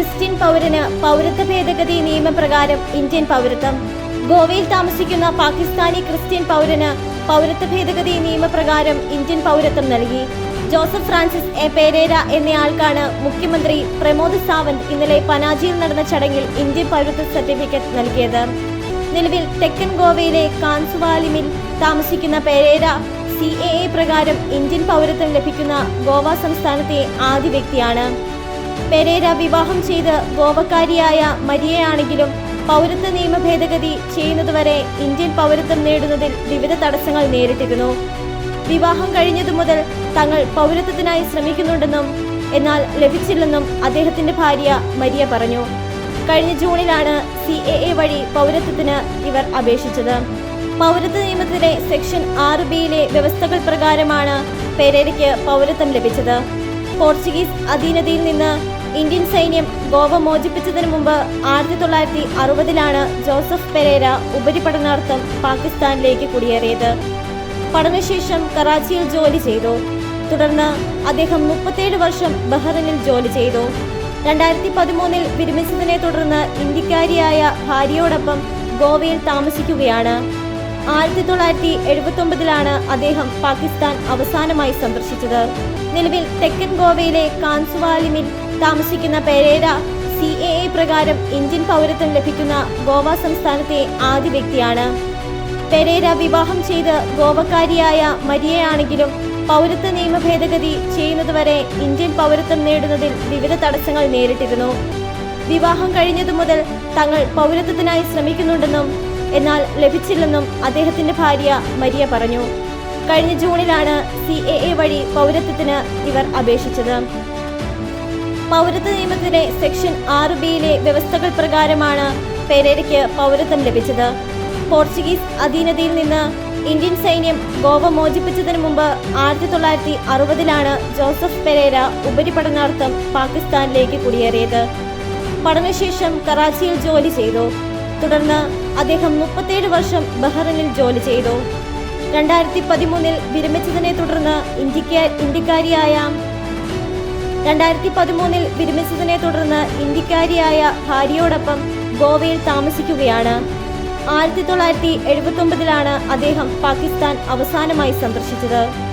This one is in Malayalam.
ക്രിസ്ത്യൻ പൗരന് പൗരത്വ ഭേദഗതി നിയമപ്രകാരം ഇന്ത്യൻ പൗരത്വം. ഗോവയിൽ താമസിക്കുന്ന പാകിസ്ഥാനി ക്രിസ്ത്യൻ പൗരന് പൗരത്വ ഭേദഗതി നിയമപ്രകാരം ഇന്ത്യൻ പൗരത്വം നൽകി. Joseph Francis A. പേരേര എന്നയാൾക്കാണ് മുഖ്യമന്ത്രി പ്രമോദ് സാവന്ത് ഇന്നലെ പനാജിയിൽ നടന്ന ചടങ്ങിൽ ഇന്ത്യൻ പൗരത്വ സർട്ടിഫിക്കറ്റ് നൽകിയത്. നിലവിൽ തെക്കൻ ഗോവയിലെ കാൻസുവാലിമിൽ താമസിക്കുന്ന പേരേര സി എ പ്രകാരം ഇന്ത്യൻ പൗരത്വം ലഭിക്കുന്ന ഗോവ സംസ്ഥാനത്തെ ആദ്യ വ്യക്തിയാണ്. പെരേര വിവാഹം ചെയ്ത് ഗോവക്കാരിയായ മരിയയാണെങ്കിലും പൗരത്വ നിയമ ഭേദഗതി ചെയ്യുന്നതുവരെ ഇന്ത്യൻ പൗരത്വം നേടുന്നതിൽ വിവിധ തടസ്സങ്ങൾ നേരിട്ടിരുന്നു. വിവാഹം കഴിഞ്ഞതു മുതൽ തങ്ങൾ പൗരത്വത്തിനായി ശ്രമിക്കുന്നുണ്ടെന്നും എന്നാൽ ലഭിച്ചില്ലെന്നും അദ്ദേഹത്തിന്റെ ഭാര്യ മരിയ പറഞ്ഞു. കഴിഞ്ഞ ജൂണിലാണ് സി എ എ വഴി പൗരത്വത്തിന് ഇവർ അപേക്ഷിച്ചത്. പൗരത്വ നിയമത്തിലെ സെക്ഷൻ ആറ് ബിയിലെ വ്യവസ്ഥകൾ പ്രകാരമാണ് പെരേരയ്ക്ക് പൗരത്വം ലഭിച്ചത്. പോർച്ചുഗീസ് അധീനതയിൽ നിന്ന് ഇന്ത്യൻ സൈന്യം ഗോവ മോചിപ്പിച്ചതിന് മുമ്പ് ആയിരത്തി തൊള്ളായിരത്തി അറുപതിലാണ് ജോസഫ് പെരേര ഉപരിപഠനാർത്ഥം പാകിസ്ഥാനിലേക്ക് കുടിയേറിയത്. പഠനശേഷം കറാച്ചിയിൽ ജോലി ചെയ്തു. തുടർന്ന് അദ്ദേഹം മുപ്പത്തേഴ് വർഷം ബഹ്റിനിൽ ജോലി ചെയ്തു. രണ്ടായിരത്തി പതിമൂന്നിൽ വിരമിച്ചതിനെ തുടർന്ന് ഇന്ത്യക്കാരിയായ ഭാര്യയോടൊപ്പം ഗോവയിൽ താമസിക്കുകയാണ്. ആയിരത്തി തൊള്ളായിരത്തി എഴുപത്തി ഒമ്പതിലാണ് അദ്ദേഹം പാകിസ്ഥാൻ അവസാനമായി സന്ദർശിച്ചത്. നിലവിൽ തെക്കൻ ഗോവയിലെ കാൻസുവാലിമിൽ താമസിക്കുന്ന പെരേര സി എ എ പ്രകാരം ഇന്ത്യൻ പൗരത്വം ലഭിക്കുന്ന ഗോവ സംസ്ഥാനത്തെ ആദ്യ വ്യക്തിയാണ്. പെരേര വിവാഹം ചെയ്ത് ഗോവക്കാരിയായ മരിയയാണെങ്കിലും പൗരത്വ നിയമ ഭേദഗതി ചെയ്യുന്നതുവരെ ഇന്ത്യൻ പൗരത്വം നേടുന്നതിൽ വിവിധ തടസ്സങ്ങൾ നേരിട്ടിരുന്നു. വിവാഹം കഴിഞ്ഞതു മുതൽ തങ്ങൾ പൗരത്വത്തിനായി ശ്രമിക്കുന്നുണ്ടെന്നും എന്നാൽ ലഭിച്ചില്ലെന്നും അദ്ദേഹത്തിന്റെ ഭാര്യ മരിയ പറഞ്ഞു. കഴിഞ്ഞ ജൂണിലാണ് സി എ എ വഴി പൗരത്വത്തിന് ഇവർ അപേക്ഷിച്ചത്. പൗരത്വ നിയമത്തിലെ സെക്ഷൻ ആറ് ബിയിലെ വ്യവസ്ഥകൾ പ്രകാരമാണ് പെരേരയ്ക്ക് പൗരത്വം ലഭിച്ചത്. പോർച്ചുഗീസ് അധീനതയിൽ നിന്ന് ഇന്ത്യൻ സൈന്യം ഗോവ മോചിപ്പിച്ചതിന് മുമ്പ് ആയിരത്തി തൊള്ളായിരത്തി അറുപതിലാണ് ജോസഫ് പെരേര ഉപരിപഠനാർത്ഥം പാകിസ്ഥാനിലേക്ക് കുടിയേറിയത്. പഠനശേഷം കറാച്ചിയിൽ ജോലി ചെയ്തു. തുടർന്ന് അദ്ദേഹം മുപ്പത്തേഴ് വർഷം ബഹ്റിനിൽ ജോലി ചെയ്തു. രണ്ടായിരത്തി പതിമൂന്നിൽ വിരമിച്ചതിനെ തുടർന്ന് ഇന്ത്യയ്ക്ക് ഇന്ത്യക്കാരിയായ രണ്ടായിരത്തി പതിമൂന്നിൽ വിരമിച്ചതിനെ തുടർന്ന് ഇന്ത്യക്കാരിയായ ഭാര്യയോടൊപ്പം ഗോവയിൽ താമസിക്കുകയാണ്. ആയിരത്തി തൊള്ളായിരത്തി എഴുപത്തി ഒമ്പതിലാണ് അദ്ദേഹം പാകിസ്ഥാൻ അവസാനമായി സന്ദർശിച്ചത്.